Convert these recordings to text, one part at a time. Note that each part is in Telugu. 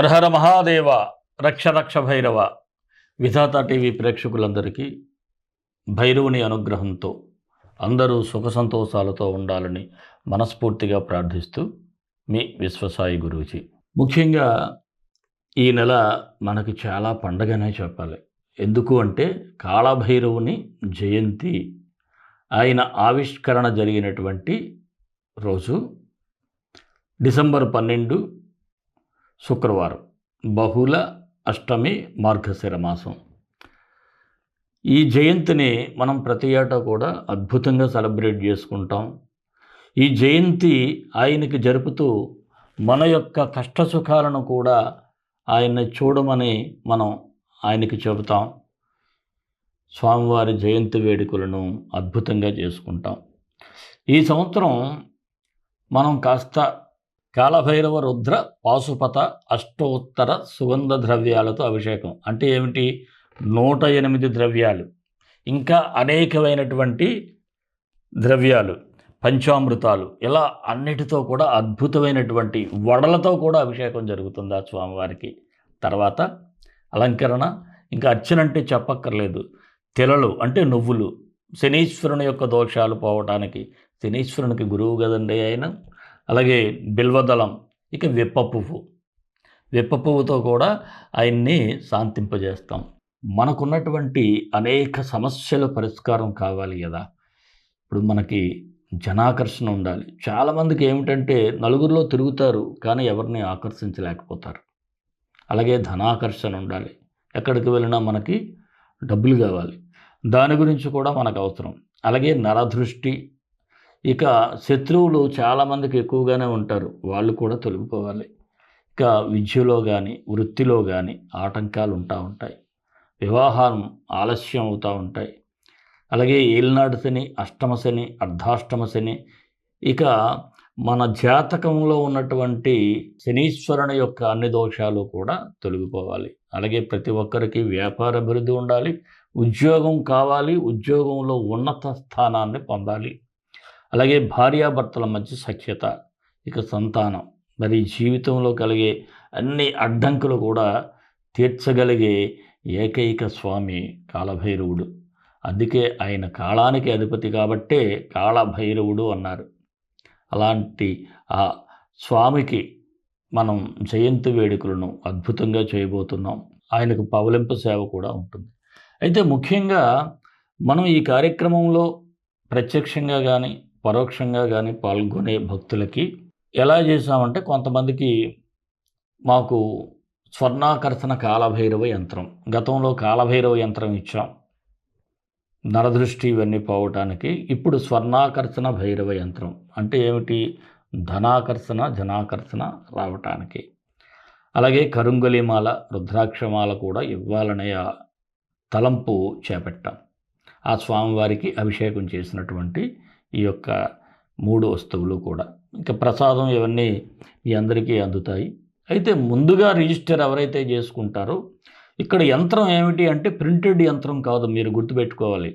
హరహర మహాదేవ రక్ష రక్ష భైరవ. విధాత టీవీ ప్రేక్షకులందరికీ భైరవుని అనుగ్రహంతో అందరూ సుఖ సంతోషాలతో ఉండాలని మనస్ఫూర్తిగా ప్రార్థిస్తూ మీ విశ్వసాయి గురూజీ. ముఖ్యంగా ఈ నెల మనకి చాలా పండగనే చెప్పాలి. ఎందుకు అంటే కాళభైరవుని జయంతి ఆయన ఆవిష్కరణ జరిగినటువంటి రోజు డిసెంబర్ పన్నెండు శుక్రవారం బహుళ అష్టమి మార్గశిర మాసం. ఈ జయంతిని మనం ప్రతి ఏటా కూడా అద్భుతంగా సెలబ్రేట్ చేసుకుంటాం. ఈ జయంతి ఆయనకి జరుపుతూ మన యొక్క కష్టసుఖాలను కూడా ఆయన్ని చూడమని మనం ఆయనకి చెబుతాం. స్వామివారి జయంతి వేడుకలను అద్భుతంగా చేసుకుంటాం. ఈ సంవత్సరం మనం కాస్త కాలభైరవ రుద్ర పాశుపత అష్టోత్తర సుగంధ ద్రవ్యాలతో అభిషేకం. అంటే ఏమిటి? నూట ఎనిమిది ద్రవ్యాలు. ఇంకా అనేకమైనటువంటి ద్రవ్యాలు పంచామృతాలు. ఇలా అన్నిటితో కూడా అద్భుతమైనటువంటి వడలతో కూడా అభిషేకం జరుగుతుంది ఆ స్వామివారికి? తర్వాత అలంకరణ. ఇంకా అర్చన అంటే చెప్పక్కర్లేదు. తెలలు అంటే నువ్వులు. శనీశ్వరుని యొక్క దోషాలు పోవటానికి. శనీశ్వరునికి గురువు కదండి ఆయన. అలాగే బిల్వదళం ఇక విప్ప పువ్వు. విప్ప పువ్వుతో కూడా ఆయన్ని శాంతింపజేస్తాం. మనకున్నటువంటి అనేక సమస్యల పరిష్కారం కావాలి కదా. ఇప్పుడు మనకి జనాకర్షణ ఉండాలి. చాలామందికి ఏమిటంటే నలుగురిలో తిరుగుతారు కానీ ఎవరిని ఆకర్షించలేకపోతారు. అలాగే ధనాకర్షణ ఉండాలి. ఎక్కడికి వెళ్ళినా మనకి డబ్బులు కావాలి. దాని గురించి కూడా మనకు అవసరం. అలాగే నరదృష్టి ఇక శత్రువులు చాలామందికి ఎక్కువగానే ఉంటారు. వాళ్ళు కూడా తొలగిపోవాలి. ఇక విద్యలో కానీ వృత్తిలో కానీ ఆటంకాలు ఉంటా ఉంటాయి. వివాహం ఆలస్యం అవుతూ ఉంటాయి. అలాగే ఏలినాడు శని అష్టమ శని అర్ధాష్టమ శని ఇక మన జాతకంలో ఉన్నటువంటి శనీశ్వరుని యొక్క అన్ని దోషాలు కూడా తొలగిపోవాలి. అలాగే ప్రతి ఒక్కరికి వ్యాపార అభివృద్ధి ఉండాలి. ఉద్యోగం కావాలి. ఉద్యోగంలో ఉన్నత స్థానాన్ని పొందాలి. అలాగే భార్యాభర్తల మధ్య సఖ్యత ఇక సంతానం. మరి జీవితంలో కలిగే అన్ని అడ్డంకులు కూడా తీర్చగలిగే ఏకైక స్వామి కాలభైరవుడు. అందుకే ఆయన కాలానికి అధిపతి కాబట్టే కాళభైరవుడు అన్నారు. అలాంటి ఆ స్వామికి మనం జయంతి వేడుకలను అద్భుతంగా చేయబోతున్నాం. ఆయనకు పవలింపు సేవ కూడా ఉంటుంది. అయితే ముఖ్యంగా మనం ఈ కార్యక్రమంలో ప్రత్యక్షంగా కానీ పరోక్షంగా కానీ పాల్గొనే భక్తులకి ఎలా చేసామంటే కొంతమందికి మాకు స్వర్ణాకర్షణ కాలభైరవ యంత్రం గతంలో కాలభైరవ యంత్రం ఇచ్చాం. నరదృష్టి ఇవన్నీ పోవటానికి ఇప్పుడు స్వర్ణాకర్షణ భైరవ యంత్రం అంటే ఏమిటి? ధనాకర్షణ జనాకర్షణ రావటానికి. అలాగే కరుంగలిమాల రుద్రాక్షమాల కూడా ఇవ్వాలనే ఆ తలంపు చేపట్టాం. ఆ స్వామివారికి అభిషేకం చేసినటువంటి ఈ యొక్క మూడు వస్తువులు కూడా. ఇంకా ప్రసాదం ఇవన్నీ మీ అందరికీ అందుతాయి. అయితే ముందుగా రిజిస్టర్ ఎవరైతే చేసుకుంటారో ఇక్కడ యంత్రం ఏమిటి అంటే ప్రింటెడ్ యంత్రం కాదు మీరు గుర్తుపెట్టుకోవాలి.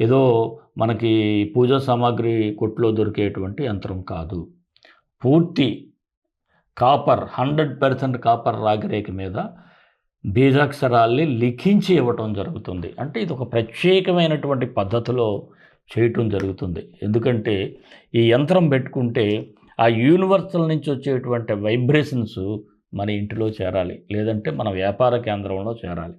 ఏదో మనకి పూజా సామాగ్రి కొట్లో దొరికేటువంటి యంత్రం కాదు. పూర్తి కాపర్ హండ్రెడ్ పర్సెంట్ కాపర్ రాగిరేఖ మీద బీజాక్షరాల్ని లిఖించి ఇవ్వటం జరుగుతుంది. అంటే ఇది ఒక ప్రత్యేకమైనటువంటి పద్ధతిలో చేయటం జరుగుతుంది. ఎందుకంటే ఈ యంత్రం పెట్టుకుంటే ఆ యూనివర్సల్ నుంచి వచ్చేటువంటి వైబ్రేషన్స్ మన ఇంటిలో చేరాలి. లేదంటే మన వ్యాపార కేంద్రంలో చేరాలి.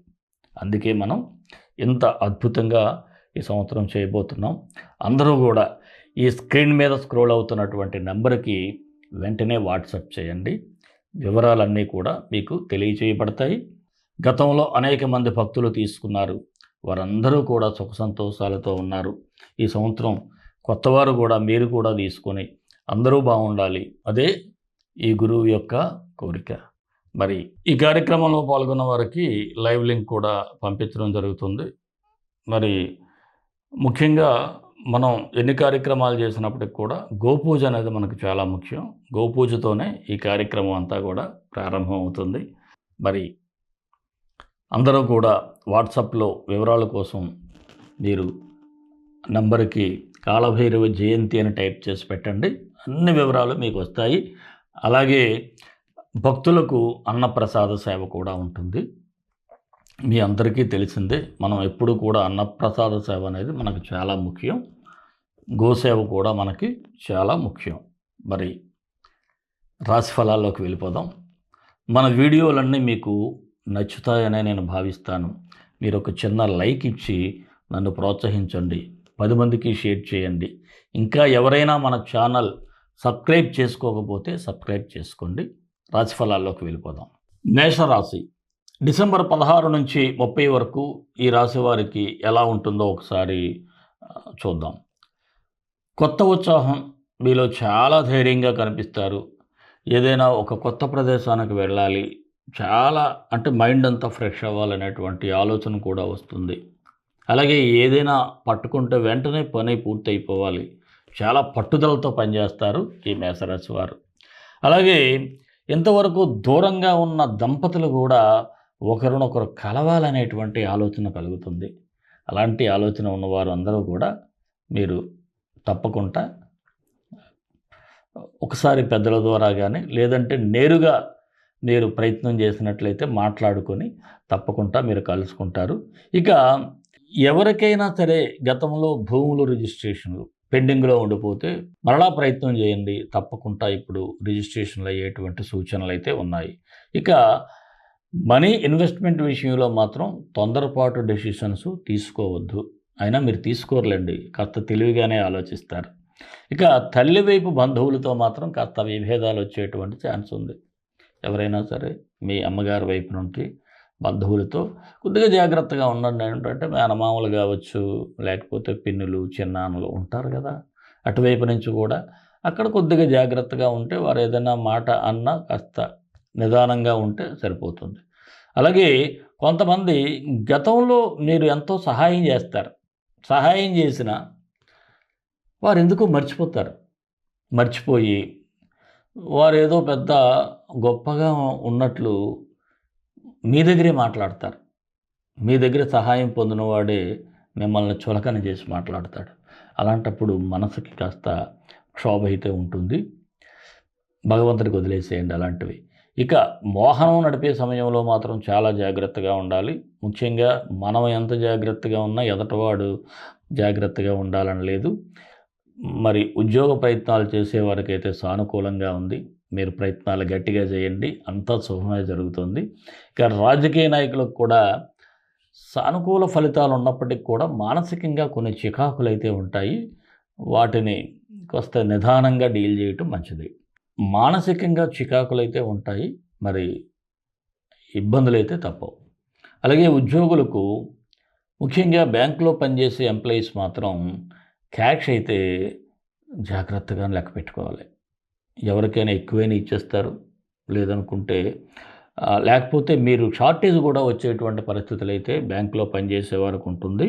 అందుకే మనం ఇంత అద్భుతంగా ఈ సంవత్సరం చేయబోతున్నాం. అందరూ కూడా ఈ స్క్రీన్ మీద స్క్రోల్ అవుతున్నటువంటి నెంబర్కి వెంటనే వాట్సాప్ చేయండి. వివరాలన్నీ కూడా మీకు తెలియచేయబడతాయి. గతంలో అనేక మంది భక్తులు తీసుకున్నారు వారందరూ కూడా సుఖ సంతోషాలతో ఉన్నారు. ఈ సంవత్సరం కొత్తవారు కూడా మీరు కూడా తీసుకొని అందరూ బాగుండాలి. అదే ఈ గురువు యొక్క కోరిక. మరి ఈ కార్యక్రమంలో పాల్గొన్న వారికి లైవ్ లింక్ కూడా పంపించడం జరుగుతుంది. మరి ముఖ్యంగా మనం ఎన్ని కార్యక్రమాలు చేసినప్పటికి కూడా గోపూజ అనేది మనకు చాలా ముఖ్యం. గోపూజతోనే ఈ కార్యక్రమం అంతా కూడా ప్రారంభం అవుతుంది మరి అందరూ కూడా వాట్సాప్లో వివరాల కోసం మీరు నంబర్కి కాళభైరవ జయంతి అని టైప్ చేసి పెట్టండి. అన్ని వివరాలు మీకు వస్తాయి. అలాగే భక్తులకు అన్నప్రసాద సేవ కూడా ఉంటుంది. మీ అందరికీ తెలిసిందే మనం ఎప్పుడు కూడా అన్నప్రసాద సేవ అనేది మనకు చాలా ముఖ్యం. గోసేవ కూడా మనకి చాలా ముఖ్యం. మరి రాశి ఫలాల్లోకి వెళ్ళిపోదాం. మన వీడియోలన్నీ మీకు నచ్చుతాయనే నేను భావిస్తాను. మీరు ఒక చిన్న లైక్ ఇచ్చి నన్ను ప్రోత్సహించండి. పది మందికి షేర్ చేయండి. ఇంకా ఎవరైనా మన ఛానల్ సబ్స్క్రైబ్ చేసుకోకపోతే సబ్స్క్రైబ్ చేసుకోండి. రాశిఫలాల్లోకి వెళ్ళిపోదాం. మేషరాశి. డిసెంబర్ పదహారు నుంచి ముప్పై వరకు ఈ రాశి వారికి ఎలా ఉంటుందో ఒకసారి చూద్దాం. కొత్త ఉత్సాహం మీలో చాలా ధైర్యంగా కనిపిస్తారు. ఏదైనా ఒక కొత్త ప్రదేశానికి వెళ్ళాలి. చాలా అంటే మైండ్ అంతా ఫ్రెష్ అవ్వాలనేటువంటి ఆలోచన కూడా వస్తుంది. అలాగే ఏదైనా పట్టుకుంటే వెంటనే పని పూర్తయిపోవాలి. చాలా పట్టుదలతో పనిచేస్తారు ఈ మేషరాశి వారు. అలాగే ఇంతవరకు దూరంగా ఉన్న దంపతులు కూడా ఒకరినొకరు కలవాలనేటువంటి ఆలోచన కలుగుతుంది. అలాంటి ఆలోచన ఉన్నవారు అందరూ కూడా మీరు తప్పకుండా ఒకసారి పెద్దల ద్వారా కానీ లేదంటే నేరుగా మీరు ప్రయత్నం చేసినట్లయితే మాట్లాడుకొని తప్పకుండా మీరు కలుసుకుంటారు. ఇక ఎవరికైనా సరే గతంలో భూములు రిజిస్ట్రేషన్లు పెండింగ్లో ఉండిపోతే మరలా ప్రయత్నం చేయండి. తప్పకుండా ఇప్పుడు రిజిస్ట్రేషన్లు అయ్యేటువంటి సూచనలు అయితే ఉన్నాయి. ఇక మనీ ఇన్వెస్ట్మెంట్ విషయంలో మాత్రం తొందరపాటు డెసిషన్స్ తీసుకోవద్దు. అయినా మీరు తీసుకోరులేండి. కాస్త తెలివిగానే ఆలోచిస్తారు. ఇక తల్లి వైపు బంధువులతో మాత్రం కాస్త విభేదాలు వచ్చేటువంటి ఛాన్స్ ఉంది. ఎవరైనా సరే మీ అమ్మగారి వైపు నుండి బంధువులతో కొద్దిగా జాగ్రత్తగా ఉండండి. ఏంటంటే మేనమామలు కావచ్చు లేకపోతే పిన్నులు చిన్నాన్నలు ఉంటారు కదా. అటువైపు నుంచి కూడా అక్కడ కొద్దిగా జాగ్రత్తగా ఉంటే వారు ఏదైనా మాట అన్నా కాస్త నిదానంగా ఉంటే సరిపోతుంది. అలాగే కొంతమంది గతంలో మీరు ఎంతో సహాయం చేస్తారు. సహాయం చేసిన వారు ఎందుకో మర్చిపోతారు. మర్చిపోయి వారు ఏదో పెద్ద గొప్పగా ఉన్నట్లు మీ దగ్గరే మాట్లాడతారు. మీ దగ్గర సహాయం పొందినవాడే మిమ్మల్ని చులకన చేసి మాట్లాడతాడు. అలాంటప్పుడు మనసుకి కాస్త క్షోభ అయితే ఉంటుంది. భగవంతుడికి వదిలేసేయండి అలాంటివి. ఇక మోహనం నడిపే సమయంలో మాత్రం చాలా జాగ్రత్తగా ఉండాలి. ముఖ్యంగా మనం ఎంత జాగ్రత్తగా ఉన్నా ఎదటవాడు జాగ్రత్తగా ఉండాలని లేదు. మరి ఉద్యోగ ప్రయత్నాలు చేసే వారికైతే సానుకూలంగా ఉంది. మీరు ప్రయత్నాలు గట్టిగా చేయండి. అంతా శుభమే జరుగుతుంది. ఇక రాజకీయ నాయకులకు కూడా సానుకూల ఫలితాలు ఉన్నప్పటికీ కూడా మానసికంగా కొన్ని చికాకులు అయితే ఉంటాయి. వాటిని కొంత నిదానంగా డీల్ చేయటం మంచిది. మానసికంగా చికాకులు అయితే ఉంటాయి. మరి ఇబ్బందులు అయితే తప్పవు. అలాగే ఉద్యోగులకు ముఖ్యంగా బ్యాంకులో పనిచేసే ఎంప్లాయీస్ మాత్రం క్యాష్ అయితే జాగ్రత్తగా లెక్క పెట్టుకోవాలి. ఎవరికైనా ఎక్కువైనా ఇచ్చేస్తారు. లేదనుకుంటే లేకపోతే మీరు షార్టేజ్ కూడా వచ్చేటువంటి పరిస్థితులు అయితే బ్యాంకులో పనిచేసే వారికి ఉంటుంది.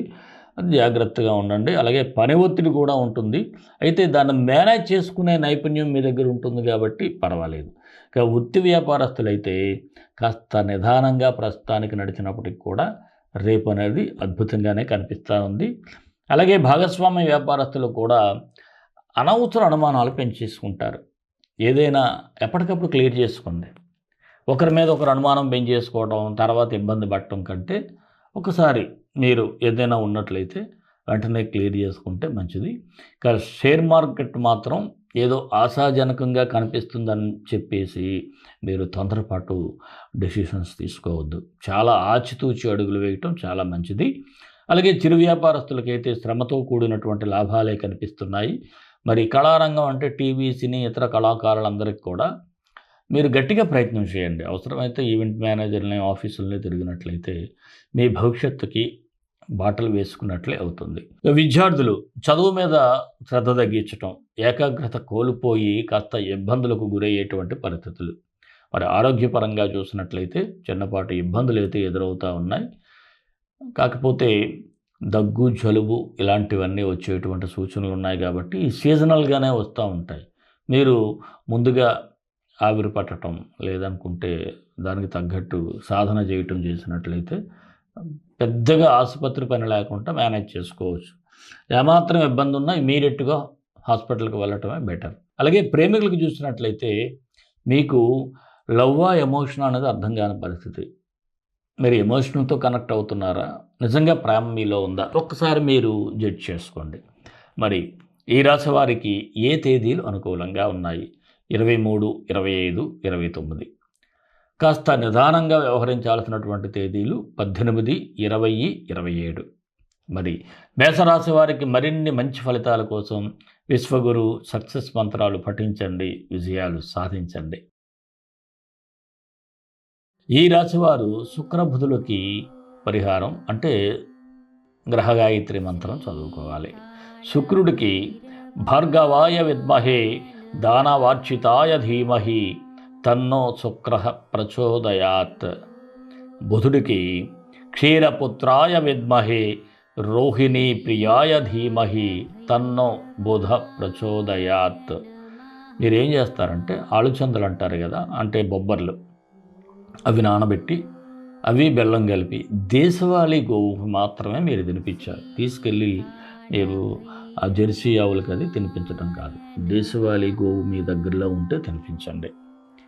అది జాగ్రత్తగా ఉండండి. అలాగే పని ఒత్తిడి కూడా ఉంటుంది. అయితే దాన్ని మేనేజ్ చేసుకునే నైపుణ్యం మీ దగ్గర ఉంటుంది కాబట్టి పర్వాలేదు. ఇక వృత్తి వ్యాపారస్తులైతే కాస్త నిదానంగా ప్రస్తుతానికి నడిచినప్పటికి కూడా రేపు అనేది అద్భుతంగానే కనిపిస్తూ ఉంది. అలాగే భాగస్వామ్య వ్యాపారస్తులు కూడా అనవసర అనుమానాలు పెంచేసుకుంటారు. ఏదైనా ఎప్పటికప్పుడు క్లియర్ చేసుకోండి. ఒకరి మీద ఒకరు అనుమానం పెంచేసుకోవడం తర్వాత ఇబ్బంది పడటం కంటే ఒకసారి మీరు ఏదైనా ఉన్నట్లయితే వెంటనే క్లియర్ చేసుకుంటే మంచిది. ఇక షేర్ మార్కెట్ మాత్రం ఏదో ఆశాజనకంగా కనిపిస్తుందని చెప్పేసి మీరు తొందరపాటు డెసిషన్స్ తీసుకోవద్దు. చాలా ఆచితూచి అడుగులు వేయటం చాలా మంచిది. అలాగే చిరు వ్యాపారస్తులకైతే శ్రమతో కూడినటువంటి లాభాలే కనిపిస్తున్నాయి. మరి కళారంగం అంటే టీవీ సినీ ఇతర కళాకారులందరికీ కూడా మీరు గట్టిగా ప్రయత్నం చేయండి. అవసరమైతే ఈవెంట్ మేనేజర్ని ఆఫీసుల్ని తిరిగినట్లయితే మీ భవిష్యత్తుకి బాటలు వేసుకున్నట్లే అవుతుంది. విద్యార్థులు చదువు మీద శ్రద్ధ తగ్గించటం ఏకాగ్రత కోల్పోయి కాస్త ఇబ్బందులకు గురయ్యేటువంటి పరిస్థితులు. మరి ఆరోగ్యపరంగా చూసినట్లయితే చిన్నపాటి ఇబ్బందులు అయితే ఎదురవుతూ ఉన్నాయి. కాకపోతే దగ్గు జలుబు ఇలాంటివన్నీ వచ్చేటువంటి సూచనలు ఉన్నాయి కాబట్టి ఈ సీజనల్గానే వస్తూ ఉంటాయి. మీరు ముందుగా ఆవిరి పట్టడం లేదనుకుంటే దానికి తగ్గట్టు సాధన చేయటం చేసినట్లయితే పెద్దగా ఆసుపత్రి పని లేకుండా మేనేజ్ చేసుకోవచ్చు. ఏమాత్రం ఇబ్బంది ఉన్నా ఇమీడియట్గా హాస్పిటల్కి వెళ్ళటమే బెటర్. అలాగే ప్రేమికులకు చూసినట్లయితే మీకు లవ్వా ఎమోషన్ అనేది అర్థం కాని పరిస్థితి. మీరు ఎమోషనల్తో కనెక్ట్ అవుతున్నారా? నిజంగా ప్రేమ మీలో ఉందా? ఒక్కసారి మీరు జడ్జ్ చేసుకోండి. మరి ఈ రాశి వారికి ఏ తేదీలు అనుకూలంగా ఉన్నాయి? ఇరవై మూడు ఇరవై ఐదు ఇరవై తొమ్మిది. కాస్త నిదానంగా వ్యవహరించాల్సినటువంటి తేదీలు పద్దెనిమిది ఇరవై ఇరవై ఏడు. మరి మేషరాశి వారికి మరిన్ని మంచి ఫలితాల కోసం విశ్వగురు సక్సెస్ మంత్రాలు పఠించండి విజయాలు సాధించండి. ఈ రాశివారు శుక్రబుధులకి పరిహారం అంటే గ్రహగాయత్రి మంత్రం చదువుకోవాలి. శుక్రుడికి భార్గవాయ విద్మహే దానవార్చితాయ ధీమహి తన్నో శుక్ర ప్రచోదయాత్. బుధుడికి క్షీరపుత్రాయ విద్మహే రోహిణీ ప్రియాయ ధీమహి తన్నో బుధ ప్రచోదయాత్. మీరేం చేస్తారంటే ఆలుచందలు అంటారు కదా అంటే బొబ్బర్లు. అవి నానబెట్టి అవి బెల్లం కలిపి దేశవాళీ గోవుకు మాత్రమే మీరు తినిపించాలి. తీసుకెళ్ళి మీరు ఆ జెర్సీ ఆవులకి అది తినిపించడం కాదు. దేశవాళీ గోవు మీ దగ్గరలో ఉంటే తినిపించండి.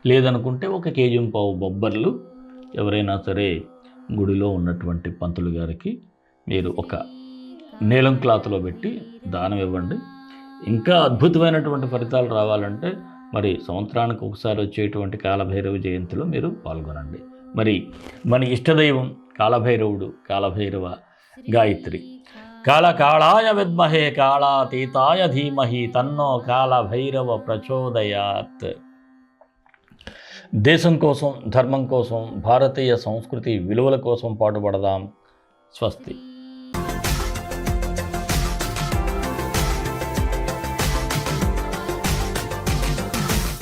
లేదనుకుంటే ఒక కేజీ పావు బొబ్బర్లు ఎవరైనా సరే గుడిలో ఉన్నటువంటి పంతులు గారికి మీరు ఒక నీలం క్లాత్లో పెట్టి దానం ఇవ్వండి. ఇంకా అద్భుతమైనటువంటి ఫలితాలు రావాలంటే మరి సంవత్సరానికి ఒకసారి వచ్చేటువంటి కాలభైరవ జయంతిలో మీరు పాల్గొనండి. మరి మన ఇష్టదైవం కాలభైరవుడు కాలభైరవ గాయత్రి. కాల కాళాయ విద్మహే కాళాతీతాయ ధీమహి తన్నో కాలభైరవ ప్రచోదయాత్. దేశం కోసం ధర్మం కోసం భారతీయ సంస్కృతి విలువల కోసం పాటుపడదాం. స్వస్తి.